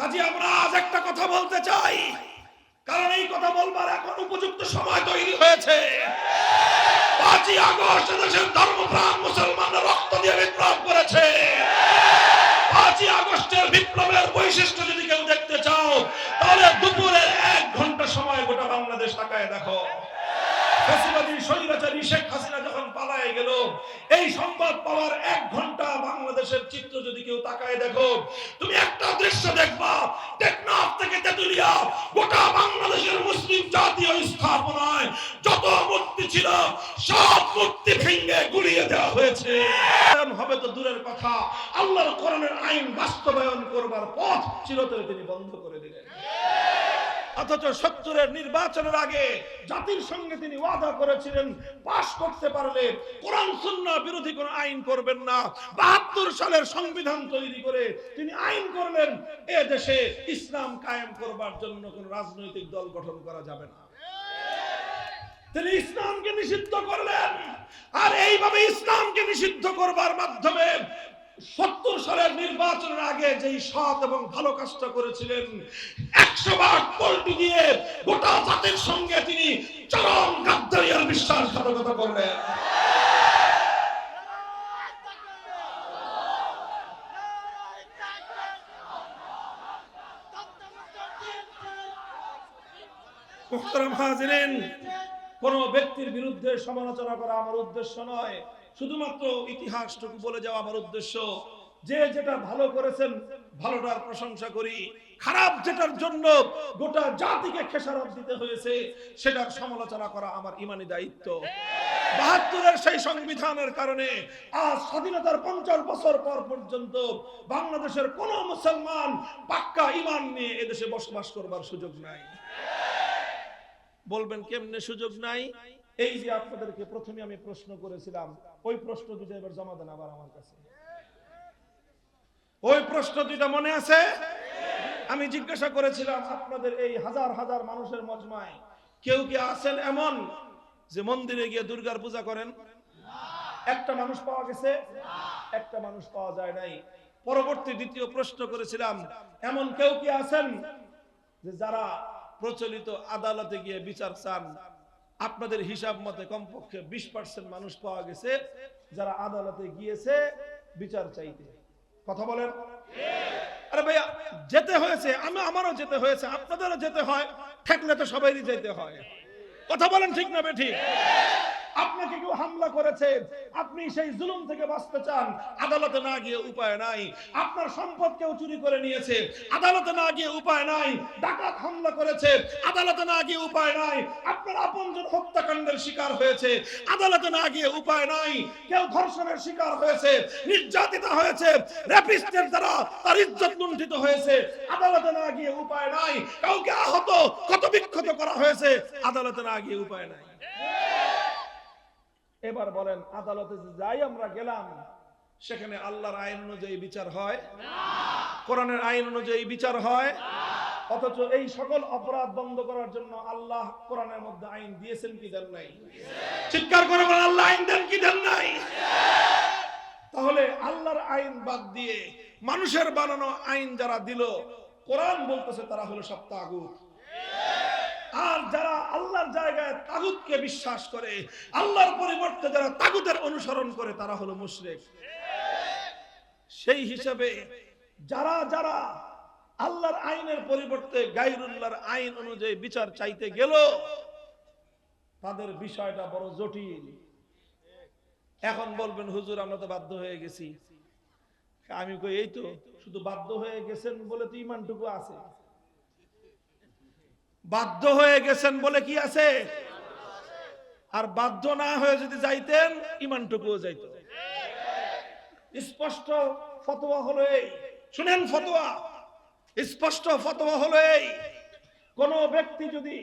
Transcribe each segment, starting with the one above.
কাজে আমরা আজ একটা কথা বলতে চাই। কারণ এই কথা বলবার এখন উপযুক্ত সময় তৈরি হয়েছে। পাঁচই আগস্ট দেশের ধর্মপ্রাণ মুসলমানরা রক্ত দিয়ে বিপ্লব করেছে। পাঁচই আগস্টের বিপ্লবের বৈশিষ্ট্য যদি কেউ দেখতে চাও, তাহলে দুপুরে এক ঘণ্টা সময় গোটা বাংলাদেশ তাকায় দেখো। ফ্যাসিবাদী স্বৈরাচারী শেখ হাসিনা যখন পালায় গেল, এই সংবাদ পাওয়ার এক ঘণ্টা বাংলাদেশের চিত্র যদি কেউ তাকায় দেখো, তুমি একটা দৃশ্য দেখবা। টেকনাফ থেকে তেতুলিয়া, গোটা বাংলাদেশের মুসলিম জাতীয় স্থাপনায় যত মূর্তি ছিল, সব মূর্তি ভেঙে গুড়িয়ে দেওয়া হয়েছে। হবে তো দূরের কথা। আল্লাহর কোরআনের আইন বাস্তবায়ন করবার পথ চিরতরে তিনি বন্ধ করে দিলেন। অথচ সত্তরের নির্বাচনের আগে জাতির সঙ্গে তিনি ওয়াদা করেছিলেন, পাশ করতে পারলে কোরআন, সুন্নাহ বিরোধী কোন আইন করবেন না। বাহাত্তর সালের সংবিধান তৈরি করে তিনি আইন করলেন, এ দেশে ইসলাম কায়েম করবার জন্য কোন রাজনৈতিক দল গঠন করা যাবে না। তিনি ইসলামকে নিষিদ্ধ করলেন, আর এইভাবে ইসলামকে নিষিদ্ধ করবার মাধ্যমে সত্তর সালের নির্বাচনের আগে যেই সৎ এবং ভালো কাজটা করেছিলেন একশো বার পল্টু দিয়ে গোটা জাতির সঙ্গে তিনি চরম গাদ্দারি আর বিশ্বাসঘাতকতা করলেন। কোন ব্যক্তির বিরুদ্ধে সমালোচনা করা আমার উদ্দেশ্য নয়। শুধুমাত্র ইতিহাসটুকু বলে যাওয়া আমার উদ্দেশ্য। যে যেটা ভালো করেছেন, ভালোটার প্রশংসা করি। খারাপ যেটার জন্য গোটা জাতিকে খেসারত দিতে হয়েছে, সেটার সমালোচনা করা আমার ইমানি দায়িত্ব। বাহাত্তরের সেই সংবিধানের কারণে আজ স্বাধীনতার পঞ্চাশ বছর পর পর্যন্ত বাংলাদেশের কোন মুসলমান পাক্কা ইমান নিয়ে এদেশে বসবাস করবার সুযোগ নাই। বলবেন, কেমনে সুযোগ নাই? এই যে আপনাদেরকে প্রথমে আমি প্রশ্ন করেছিলাম ওই প্রশ্ন দুটো এবার জমা দেন আবার আমার কাছে। ওই প্রশ্ন দুইটা মনে আছে? আমি জিজ্ঞাসা করেছিলাম, আপনাদের এই হাজার হাজার মানুষের মজমায় কেউ কি আছেন এমন যে মন্দিরে গিয়ে দুর্গার পূজা করেন? একটা মানুষ পাওয়া গেছে? একটা মানুষ পাওয়া যায় নাই। পরবর্তী দ্বিতীয় প্রশ্ন করেছিলাম, এমন কেউ কি আছেন যে যারা প্রচলিত আদালতে গিয়ে বিচার চান? আপনাদের হিসাব মতে কমপক্ষে বিশ পার্সেন্ট মানুষ পাওয়া গেছে যারা আদালতে গিয়েছে বিচার চাইতে। কথা বলেন? আরে ভাইয়া, যেতে হয়েছে, আমি আমারও যেতে হয়েছে, আপনাদেরও যেতে হয়, থাকলে তো সবাইই যেতে হয়। কথা বলেন ঠিক না বে ঠিক? আপনাকে কেউ হামলা করেছে। আপনি সেই জুলুম থেকে বাঁচতে চান। আদালতে না গিয়ে উপায় নাই। আপনার সম্পদ কেউ চুরি করে নিয়েছে। আদালতে না গিয়ে উপায় নাই। ডাকাত হামলা করেছে। আদালতে না গিয়ে উপায় নাই। আপনার আপনজন হত্যাকাণ্ডের শিকার হয়েছে। আদালতে না গিয়ে উপায় নাই। কেউ ধর্ষণের শিকার হয়েছে। নির্যাতিত হয়েছে। রেপিস্টের দ্বারা তার ইজ্জত লুণ্ঠিত হয়েছে। আদালতে না গিয়ে উপায় নাই। কাউকে আহত কত বিক্ষত করা হয়েছে। আদালতে না গিয়ে উপায় নাই। এবার বলেন, আদালতে যাই আমরা গেলাম, সেখানে আল্লাহর আইন অনুযায়ী বিচার হয়? কোরআনের আইন অনুযায়ী বিচার হয়? অথচ এই সকল অপরাধ বন্ধ করার জন্য আল্লাহ কোরআনের মধ্যে আইন দিয়েছেন কি দেন নাই? চিৎকার করে বলেন, আল্লাহ আইন দেন কি দেন নাই? তাহলে আল্লাহর আইন বাদ দিয়ে মানুষের বানানো আইন যারা দিল, কোরআন বলতেছে তারা হলো সব তাগুত আর যারা আল্লাহর জায়গায় তাগুতকে বিশ্বাস করে, আল্লাহর পরিবর্তে যারা তাগুতের অনুসরণ করে, তারা হলো মুশরিক। সেই হিসাবে যারা যারা আল্লাহর আইনের পরিবর্তে গাইরুল্লাহর আইন অনুযায়ী বিচার চাইতে গেল, তাদের বিষয়টা বড় জটিল। এখন বলবেন, হুজুর, আমরা তো বাধ্য হয়ে গেছি। আমি কই, এই তো, শুধু বাধ্য হয়ে গেছেন বলে তো ইমানটুকু আছে। বাধ্য হয়ে গেছেন বলে কি আছে? আর বাধ্য না হয়ে যদি যাইতেন, ইমানটুকুও যাইত। স্পষ্ট ফতোয়া হলো এই। শুনেন ফতোয়া। স্পষ্ট ফতোয়া হলো এই। কোন ব্যক্তি যদি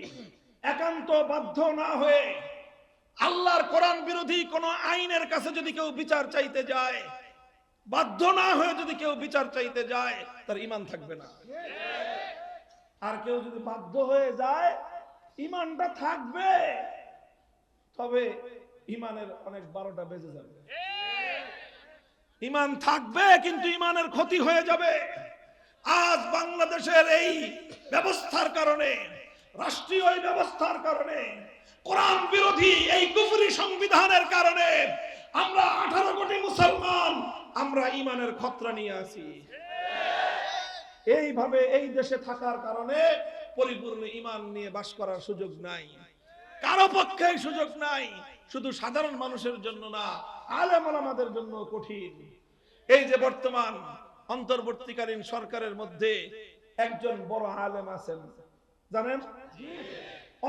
একান্ত বাধ্য না হয়ে আল্লাহর কোরআন বিরোধী কোন আইনের কাছে যদি কেউ বিচার চাইতে যায়, বাধ্য না হয়ে যদি কেউ বিচার চাইতে যায়, তার ইমান থাকবে না। আর কেউ যদি বাধ্য হয়ে যায়, ইমানটা থাকবে। তবে ইমানের অনেক বারোটা বেজে যাবে। ইমান থাকবে, কিন্তু ইমানের ক্ষতি হয়ে যাবে। আজ বাংলাদেশের এই ব্যবস্থার কারণে, রাষ্ট্রীয় ব্যবস্থার কারণে, কোরআন বিরোধী এই কুফরি সংবিধানের কারণে আমরা আঠারো কোটি মুসলমান, আমরা ইমানের খতরা নিয়ে আছি। এইভাবে এই দেশে থাকার কারণে পরিপূর্ণ ইমান নিয়ে বাস করার সুযোগ নাই। কারও পক্ষে সুযোগ নাই। শুধু সাধারণ মানুষের জন্য না, আলেম আমাদের জন্য কঠিন। এই যে বর্তমান অন্তর্বর্তীকালীন সরকারের মধ্যে একজন বড় আলেম আছেন, জানেন?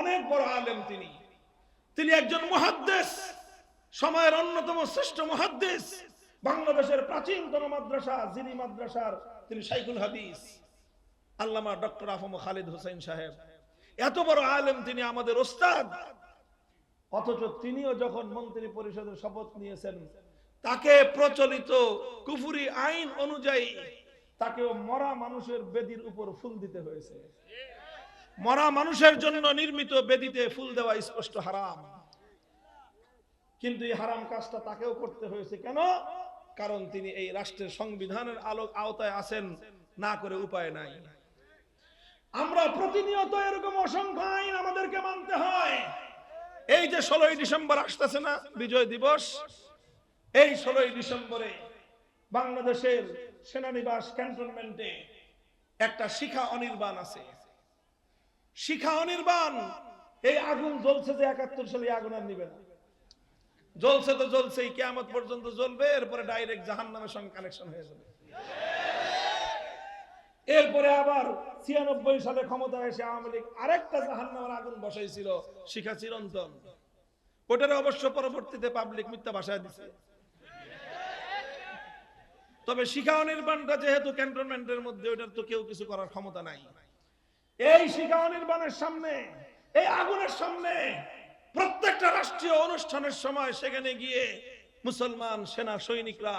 অনেক বড় আলেম তিনি। তিনি একজন মহাদ্দেশ সময়ের অন্যতম শ্রেষ্ঠ মহাদ্দেশ বাংলাদেশের প্রাচীনতম মাদ্রাসা, জিরি মাদ্রাসার তিনি শাইখুল হাদিস, আল্লামা ডক্টর আফম খালিদ হোসেন সাহেব। এত বড় আলেম তিনি আমাদের ওস্তাদ। অথচ তিনিও যখন মন্ত্রী পরিষদের শপথ নিয়েছেন, তাকে প্রচলিত কুফুরি আইন অনুযায়ী তাকেও মরা মানুষের বেদির উপর ফুল দিতে হয়েছে। মরা মানুষের জন্য নির্মিত বেদিতে ফুল দেওয়া স্পষ্ট হারাম। কিন্তু এই হারাম কাজটা তাকেও করতে হয়েছে। কেন? কারণ তিনি এই রাষ্ট্রের সংবিধানের আলোক আওতায় আছেন, না করে উপায় নাই। আমরা প্রতিনিয়ত এরকম অসংখ্য আইন আমাদেরকে মানতে হয়। এই যে ষোলোই ডিসেম্বর আসতেছে না, বিজয় দিবস, এই ষোলোই ডিসেম্বরে বাংলাদেশের সেনানিবাস ক্যান্টনমেন্টে একটা শিখা অনির্বাণ আছে। শিখা অনির্বাণ, এই আগুন জ্বলছে যে একাত্তর সালে আগুন আর নিবে না। জ্বলছে তো জ্বলছেই, কেয়ামত পর্যন্ত জ্বলবে, এরপরে ডাইরেক্ট জাহান নামের সঙ্গে কানেকশন হয়ে যাবে। এরপরে আবার ছিয়ানব্বই সালে ক্ষমতা এসে আওয়ামী লীগ আরেকটা জাহান নামের আগুন বসাইছিল, শিখা চিরন্তন। ওটারে অবশ্য পরবর্তীতে পাবলিক মিথ্যা ভাষায় দিছে। তবে শিখা অনির্বাণটা যেহেতু ক্যান্টনমেন্টের মধ্যে, ওটার তো কেউ কিছু করার ক্ষমতা নাই। এই শিখা অনির্বাণের সামনে, এই আগুনের সামনে প্রত্যেকটা রাষ্ট্রীয় অনুষ্ঠানের সময় সেখানে গিয়ে মুসলমান সেনা সৈনিকরা,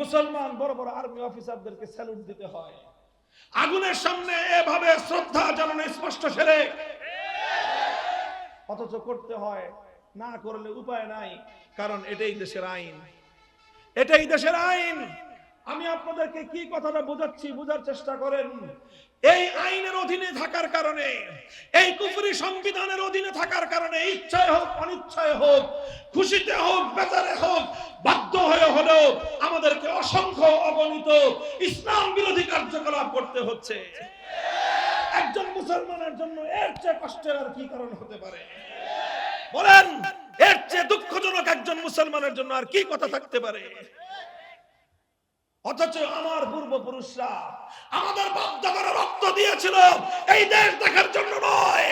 মুসলমান বড় বড় আর্মি অফিসারদেরকে স্যালুট দিতে হয়। আগুনের সামনে এভাবে শ্রদ্ধা জানানো স্পষ্ট সেরে। অথচ করতে হয়, না করলে উপায় নাই, কারণ এটাই দেশের আইন। এটাই দেশের আইন। আমি আপনাদেরকে কি কথাটা বোঝাচ্ছি, বোঝার চেষ্টা করেন। এই আইনের অধীনে থাকার কারণে, এই কুফরি সংবিধানের অধীনে থাকার কারণে ইচ্ছায় হোক, অনিচ্ছায় হোক, খুশিতে হোক, বেজারে হোক, বাধ্য হয়ে হলেও আমাদেরকে অসংখ্য অগণিত ইসলাম বিরোধী কার্যকলাপ করতে হচ্ছে। একজন মুসলমানের জন্য এর চেয়ে কষ্টের আর কি কারণ হতে পারে? বলেন, এর চেয়ে দুঃখজনক একজন মুসলমানের জন্য আর কি কথা থাকতে পারে? অথচ আমার পূর্বপুরুষরা আমাদের বাপদাদারা রক্ত দিয়েছিল। এই দেশ দেখার জন্য নয়।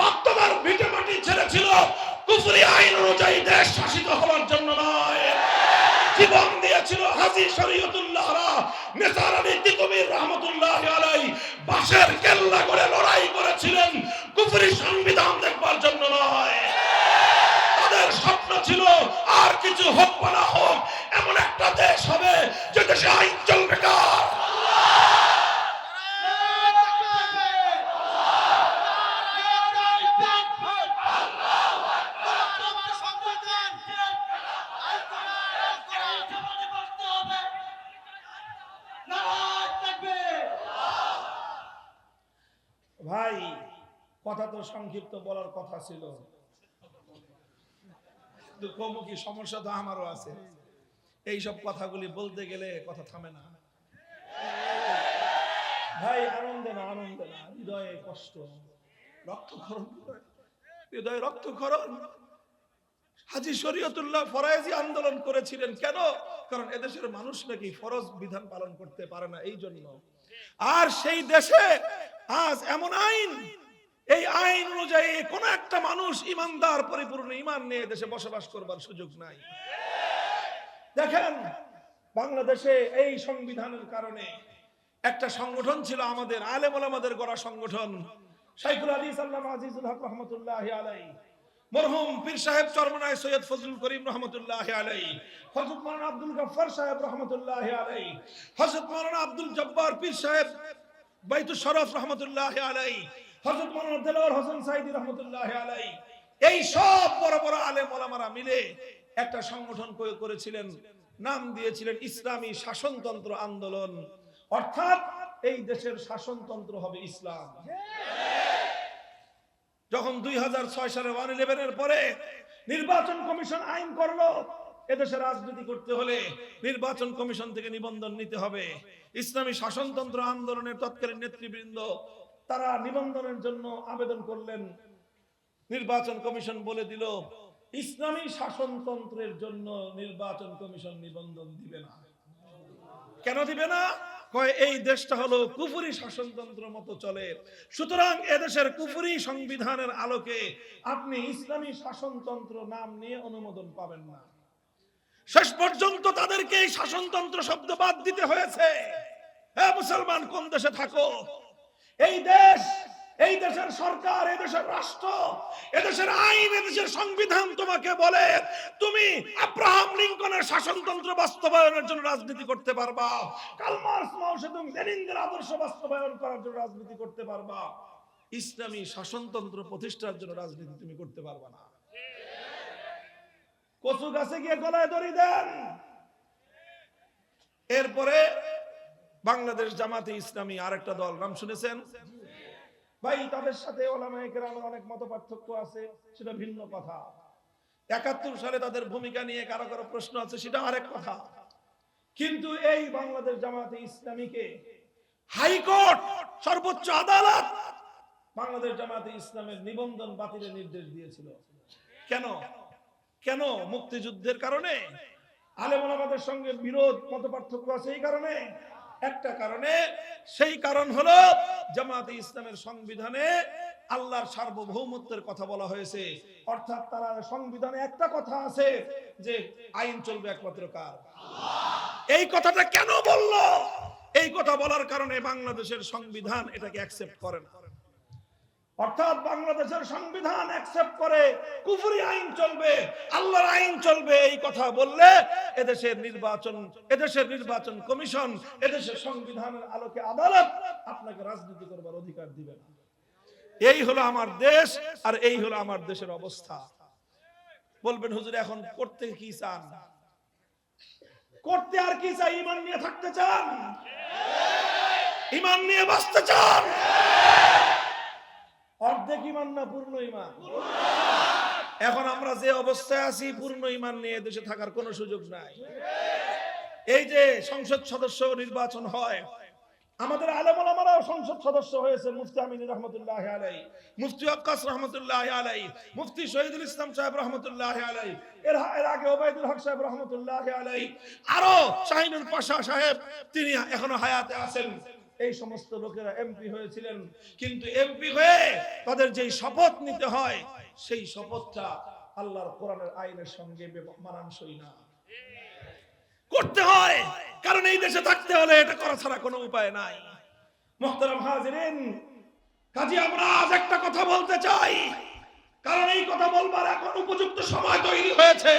বাপদাদার ভিটে মাটি ছেড়েছিল। কুফরি আইন অনুযায়ী দেশ শাসিত হওয়ার জন্য নয়। জীবন দিয়েছিল হাজি শরীয়তুল্লাহরা নেসার আলী তিতুমির রহমতুল্লাহ আলাই। বাঁশের কেল্লা করে লড়াই করেছিলেন। কুফরি সংবিধান দেখবার জন্য নয়। তাদের স্বপ্ন ছিল, আর কিছু হোক না হোক এমন একটা দেশ হবে যে দেশে আইন চলবে কার ভাই কথা তো সংক্ষিপ্ত বলার কথা ছিল। কমু কি সমস্যা তো আমারও আছে। এই সব কথাগুলি বলতে গেলে কথা থামে না। ভাই, আনন্দে না আনন্দে না, হৃদয়ে কষ্ট। রক্তক্ষরণ। হৃদয়ে রক্তক্ষরণ। হাজি শরীয়তুল্লাহ ফরাইজি আন্দোলন করেছিলেন কেন? কারণ এদেশের মানুষ নাকি ফরজ বিধান পালন করতে পারে না এই জন্য আর সেই দেশে আজ এমন আইন এই আইন অনুযায়ী কোন একটা মানুষ ইমানদার, পরিপূর্ণ ইমান নিয়ে দেশে বসবাস করবার সুযোগ নাই। দেখেন, বাংলাদেশে এই সংবিধানের কারণে একটা সংগঠন ছিল আমাদের আলেমুল আমাদের গড়া সংগঠন, শাইখুল আলী সাল্লাম আজিজুল হক রহমতুল্লাহ আলাই মরহুম পীর সাহেব চরমনায় সৈয়দ ফজলুল করিম রহমতুল্লাহ আলাই হযরত মাওলানা আব্দুল গফফার সাহেব রহমতুল্লাহ আলাই হযরত মাওলানা আব্দুল জব্বার পীর সাহেব বাইতুল শরফ রহমতুল্লাহ আলাই হযরত মাওলানা দেলোয়ার হোসেন সাইদি আলাই এই সব বড় বড় আলেম ওলামারা মিলে একটা সংগঠন করেছিলেন, নাম দিয়েছিলেন ইসলামী শাসনতন্ত্র আন্দোলন। অর্থাৎ এই দেশের শাসনতন্ত্র হবে ইসলাম। যখন দুই হাজার ছয় সালে ওয়ান ইলেভেনের পরে নির্বাচন কমিশন আইন করল, এদেশে রাজনীতি করতে হলে নির্বাচন কমিশন থেকে নিবন্ধন নিতে হবে। ইসলামী শাসনতন্ত্র আন্দোলনের তৎকালীন নেতৃবৃন্দ তারা নিবন্ধনের জন্য আবেদন করলেন। নির্বাচন কমিশন বলে দিল, ইসলামী শাসনতন্ত্রের জন্য নির্বাচন কমিশন নিবন্ধন দিবে না। কেন দিবে না? কয়, এই দেশটা হলো কুফুরি শাসনতন্ত্র মতো চলে। সুতরাং এদেশের কুফুরি সংবিধানের আলোকে আপনি ইসলামী শাসনতন্ত্র নাম নিয়ে অনুমোদন পাবেন না। শেষ পর্যন্ত তাদেরকে এই শাসনতন্ত্র শব্দ বাদ দিতে হয়েছে। হ্যাঁ মুসলমান, কোন দেশে থাকো? এই দেশ, এই দেশের সরকার, এই দেশের রাষ্ট্র এদেশের আইন এদেশের সংবিধান তোমাকে বলে তুমি আব্রাহাম লিঙ্কনের শাসনতন্ত্র বাস্তবায়নের জন্য রাজনীতি করতে পারবা। কালমার্স মাও সেতুং, লেনিনদের আদর্শ বাস্তবায়ন করার জন্য রাজনীতি করতে পারবা। ইসলামী শাসনতন্ত্র প্রতিষ্ঠার জন্য রাজনীতি তুমি করতে পারবা না। কচু গাছে গিয়ে গলায় দড়ি দেন। এরপরে বাংলাদেশ জামাতে ইসলামী আরেকটা দল, নাম শুনেছেন? ভাই, তাদের সাথে অনেক মত পার্থক্য আছে, সেটা ভিন্ন কথা। একাত্তর সালে তাদের ভূমিকা নিয়ে কারও কারও প্রশ্ন আছে, সেটা আরেক কথা। কিন্তু এই বাংলাদেশ জামাতে ইসলামীকে হাইকোর্ট, সর্বোচ্চ আদালত বাংলাদেশ জামাতে ইসলামের নিবন্ধন বাতিলের নির্দেশ দিয়েছিল। কেন? কেন? মুক্তিযুদ্ধের কারণে? আলেম সঙ্গে বিরোধ, মত পার্থক্য আছে এই কারণে? একটা কারণে, সেই কারণ হলো জামাতে ইসলামের সংবিধানে আল্লাহর সার্বভৌমত্বের কথা বলা হয়েছে। অর্থাৎ তারা সংবিধানে একটা কথা আছে যে আইন চলবে একমাত্র কার? এই কথাটা কেন বলল? এই কথা বলার কারণে বাংলাদেশের সংবিধান এটাকে অ্যাকসেপ্ট করে না। অর্থাৎ বাংলাদেশের সংবিধান অ্যাকসেপ্ট করে কুফরি আইন চলবে, আল্লাহর আইন চলবে, এই কথা বললে এদেশের নির্বাচন এদেশের নির্বাচন কমিশন, এদেশের সংবিধানের আলোকে আদালত আপনাকে রাজনীতি করবার অধিকার দিবে না। এই হলো আমার দেশ আর এই হলো আমার দেশের অবস্থা। বলবেন, হুজুর, এখন করতে কি চান? করতে আর কি চাই? ইমান নিয়ে থাকতে চান? ইমান নিয়ে বাঁচতে চান? অর্ধেক ইমান না পূর্ণ ইমান এখন আমরা যে অবস্থায় আছি, পূর্ণ ইমান নিয়ে দেশে থাকার কোনো সুযোগ নাই। এই যে সংসদ সদস্য নির্বাচন হয়, আমাদের আলমারাও সংসদ সদস্য হয়েছে, মুফতি আমিন রহমতুল্লাহ আলাই মুফতি আক্কাস রহমতুল্লাহ আলাই মুফতি শহীদুল ইসলাম সাহেব রহমতুল্লাহ আলাই এর আগে ওবায়দুল হক সাহেব রহমতুল্লাহ আলাই আরও শাহিনুল পাশা সাহেব, তিনি এখনও হায়াতে আছেন। এই সমস্ত লোকেরা এমপি হয়েছিলেন। কিন্তু এমপি হয়ে তাদের যেই শপথ নিতে হয়, সেই শপথটা আল্লাহর কোরআনের আইনের সঙ্গে মানানসই না। করতে হয়, কারণ এই দেশে থাকতে হলে এটা করা ছাড়া কোনো উপায় নাই। মোহতারাম হাজিরিন, কাজে আমরা আজ একটা কথা বলতে চাই। কারণ এই কথা বলবার এখন উপযুক্ত সময় তৈরি হয়েছে।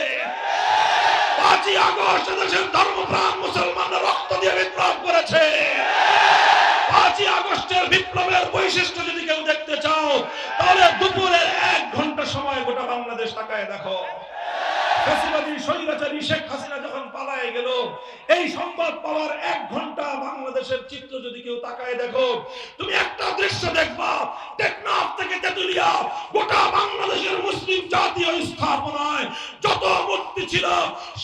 পাঁচই আগস্ট দেশের ধর্মপ্রাণ মুসলমানরা রক্ত দিয়ে বিপ্লব করেছে। পাঁচই আগস্টের বিপ্লবের বৈশিষ্ট্য যদি কেউ দেখতে চাও, তাহলে দুপুরে এক ঘণ্টা সময় গোটা বাংলাদেশ তাকায় দেখো। তুমি একটা দৃশ্য দেখবা থেকে গোটা বাংলাদেশের মুসলিম জাতীয় স্থাপনায় যত মূর্তি ছিল,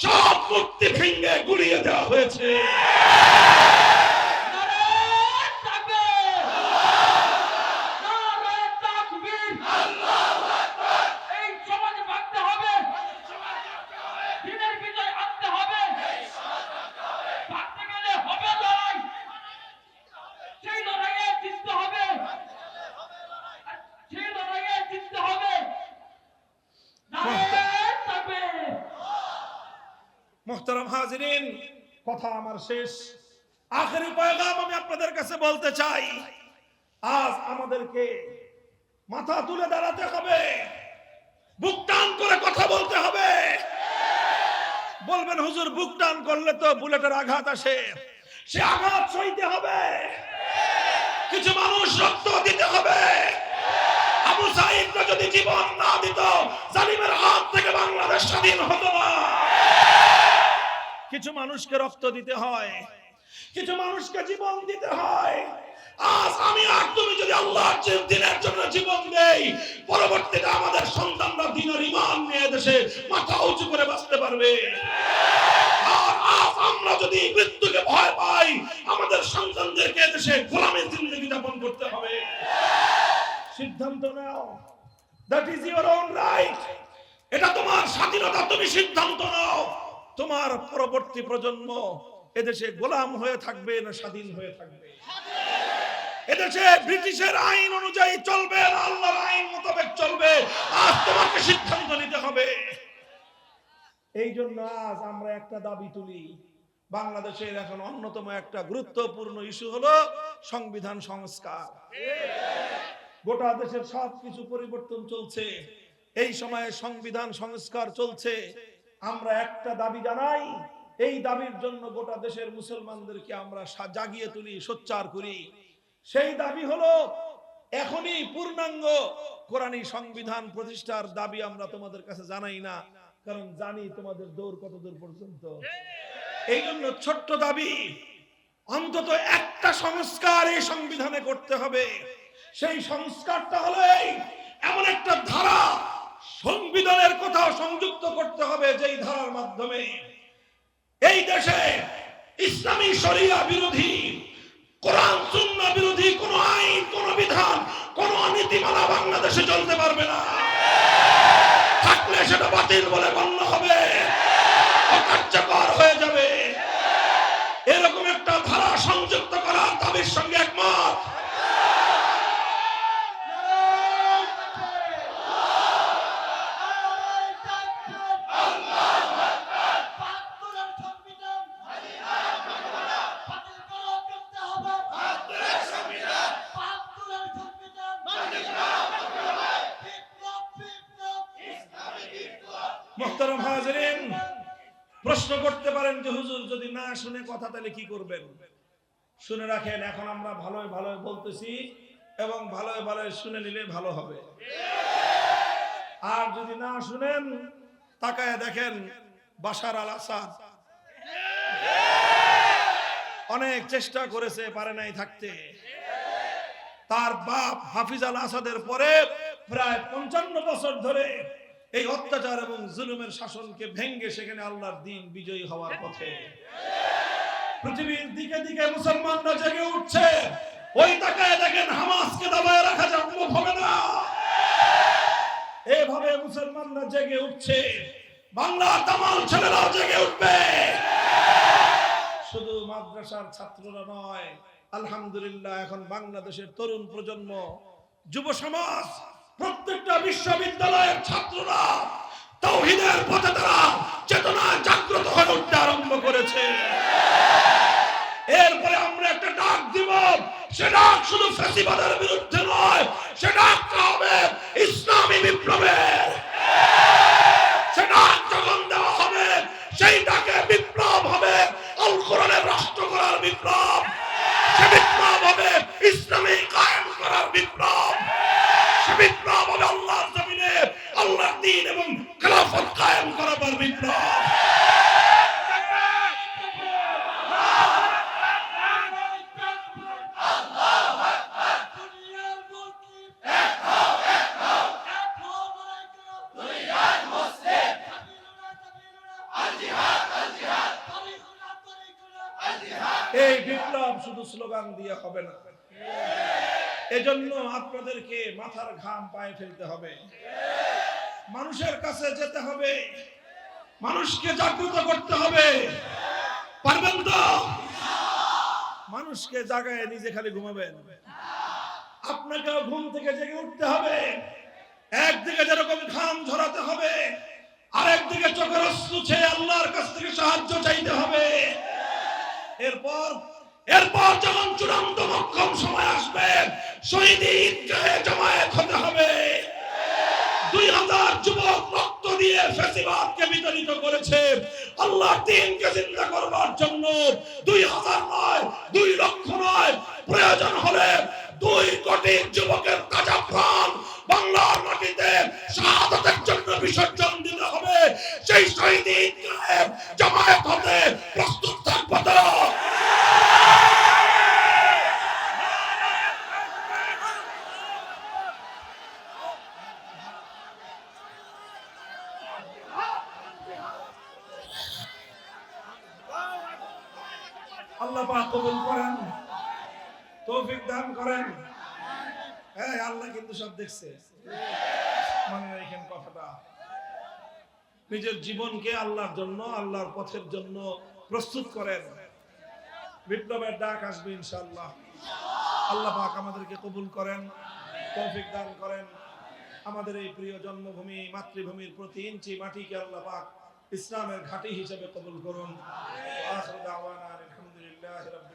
সব মূর্তি ভেঙে গুড়িয়ে দেওয়া হয়েছে নারায়ণ তাকবীর! নারায়ণ তাকবীর! এই সমাজ ভাঙতে হবে দিনের বিজয় আনতে হবে ভাঙতে গেলে হবে লড়াই সেই লড়াইয়ে জিততে হবে আর সেই লড়াইয়ে জিততে হবে নারায়ণ তাকবীর! মোহতারাম হাজিরিন, কথা আমার শেষ। আখেরি পয়গাম আমি আপনাদের কাছে বলতে চাই, আজ আমাদেরকে মাথা তুলে দাঁড়াতে হবে, বুক টান করে কথা বলতে হবে। বলবেন, হুজুর, বুক টান করলে তো বুলেটের আঘাত আসে। সে আঘাত সইতে হবে। কিছু মানুষ রক্ত দিতে হবে। আবু সাইদরা যদি জীবন না দিত, জালিমের হাত থেকে বাংলাদেশ স্বাধীন হতো না। কিছু মানুষকে রক্ত দিতে হয়, কিছু মানুষকে জীবন দিতে হয়। আজ আমি আর তুমি যদি আল্লাহর দিনের জন্য জীবন দেই, পরবর্তীতে আমাদের সন্তানরা দিনের ইমান নিয়ে দেশে মাথা উঁচু করে বাঁচতে পারবে। এটা তোমার স্বাধীনতা, তুমি সিদ্ধান্ত নাও। তোমার পরবর্তী প্রজন্ম এদেশে গোলাম হয়ে থাকবে না স্বাধীন হয়ে থাকবে? এদেশে ব্রিটিশের আইন অনুযায়ী চলবে আল্লাহর আইন মোতাবেক চলবে। আজ তোমাকে সিদ্ধান্ত নিতে হবে। এই জন্য আজ আমরা একটা দাবি তুলি। বাংলাদেশের এখন অন্যতম একটা গুরুত্বপূর্ণ ইস্যু হলো সংবিধান সংস্কার। গোটা দেশের সবকিছু পরিবর্তন চলছে। এই সময়ে সংবিধান সংস্কার চলছে। আমরা একটা দাবি জানাই, এই দাবির জন্য গোটা দেশের মুসলমানদেরকে আমরা জাগিয়ে তুলি, সোচ্চার করি। সেই দাবি হলো, এখনই পূর্ণাঙ্গ কোরআনী সংবিধান প্রতিষ্ঠার দাবি আমরা তোমাদের কাছে জানাই না, কারণ জানি তোমাদের দৌড় কত দূর পর্যন্ত। এই জন্য ছোট্ট দাবি, অন্তত একটা সংস্কার এই সংবিধানে করতে হবে। সেই সংস্কারটা হলো এই, এমন একটা ধারা সংবিধানের কোথাও সংযুক্ত করতে হবে যেই ধারার মাধ্যমে। এই দেশে ইসলামী শরিয়া বিরোধী, কোরআন, সুন্নাহ বিরোধী, কোন আইন, কোন বিধান, কোন নীতিমালা বাংলাদেশে চলতে পারবে না। থাকলে সেটা বাতিল বলে গণ্য হবে। অকার্যকর হয়ে যাবে। এরকম একটা ধারা সংযুক্ত করা দাবির সঙ্গে একমত। করতে পারেন যে, হুজুর, যদি না শুনে কথা, তাহলে কি করবেন? শুনে রাখেন, এখন আমরা ভালোই ভালোই বলতেছি এবং ভালোই ভালোই শুনে নিলে ভালো হবে। আর যদি না শুনেন, তাকায় দেখেন, বাশার আল আসাদ। অনেক চেষ্টা করেছে, পারে নাই থাকতে। তার বাপ হাফিজ আল আসাদের পরে প্রায় পঞ্চান্ন বছর ধরে এই অত্যাচার এবং জুলুমের শাসনকে ভেঙ্গে সেখানে আল্লাহর দিন বিজয়ী হওয়ার পথে। পৃথিবীর দিকে দিকে মুসলমানরা জেগে উঠছে। ওই তাকায় দেখেন হামাসকে দাবায় রাখা সম্ভব হবে না এভাবে মুসলমানরা জেগে উঠছে। বাংলার তামাল ছেলেরাও জেগে উঠবে। শুধু মাদ্রাসার ছাত্ররা নয়, আলহামদুলিল্লাহ এখন বাংলাদেশের তরুণ প্রজন্ম, যুব সমাজ প্রত্যেকটা বিশ্ববিদ্যালয়ের ছাত্ররা তৌহিদের পথে তারা চেতনা জাগ্রত হয়ে উঠতে আরম্ভ করেছে। এরপরে আমরা একটা ডাক দিব। সে ডাক শুধু ফ্যাসিবাদের বিরুদ্ধে নয়, সে ডাকটা হবে ইসলামী বিপ্লবের। সে ডাক যখন দেওয়া হবে, সেই ডাকে বিপ্লব হবে আল কোরআনের রাষ্ট্র করার বিপ্লব সে বিপ্লব হবে ইসলামী কায়েম করার বিপ্লব সে বিপ্লব হবে আল্লাহর জমিনে আল্লাহর দিন এবং খেলাফত কায়েম করার বিপ্লব এই বিপ্লব শুধু স্লোগান দিয়ে হবে না। এজন্য আপনাদেরকে মাথার ঘাম পায়ে ফেলতে হবে। মানুষের কাছে যেতে হবে। মানুষকে জাগ্রত করতে হবে। পারবেন তো? মানুষকে জাগায় নিজে খালি ঘুমাবেন। আপনাকেও ঘুম থেকে জেগে উঠতে হবে। একদিকে যেরকম ঘাম ঝরাতে হবে, আরেকদিকে চোখের অশ্রু ছেয়ে আল্লাহর কাছ থেকে সাহায্য চাইতে হবে। এরপর এরপর যখন চূড়ান্ত মক্ষম সময় আসবে, শহীদ ঈদগাহে জমায়েত হতে হবে। দুই হাজার যুবক রক্ত দিয়ে ফেসিবাদকে বিতাড়িত করেছে। আল্লাহর দিনকে জিন্দা করবার জন্য দুই হাজার নয়, দুই লক্ষ নয়, প্রয়োজন হলে দুই কোটি যুবকের তাজা প্রাণ বাংলার মাটিতে শাহাদাতের জন্য বিসর্জন দিতে হবে। সেই শহীদ ঈদগাহে জমায়েত হতে প্রস্তুত থাকব আল্লাহ পাক কবুল করেন। তৌফিক দান করেন। হ্যাঁ আল্লাহ কিন্তু সব দেখছে। মনে রাখেন কথাটা। নিজের জীবনকে আল্লাহর জন্য, আল্লাহর পথের জন্য প্রস্তুত করেন। বিপ্লবের ডাক আসবে ইনশাআল্লাহ। আল্লাহ পাক আমাদেরকে কবুল করেন, তৌফিক দান করেন। আমাদের এই প্রিয় জন্মভূমি, মাতৃভূমির প্রতি ইঞ্চি মাটিকে আল্লাহ পাক ইসলামের ঘাঁটি হিসেবে কবুল করুন। দাওয়ানা আলহামদুলিল্লাহি রাব্বিল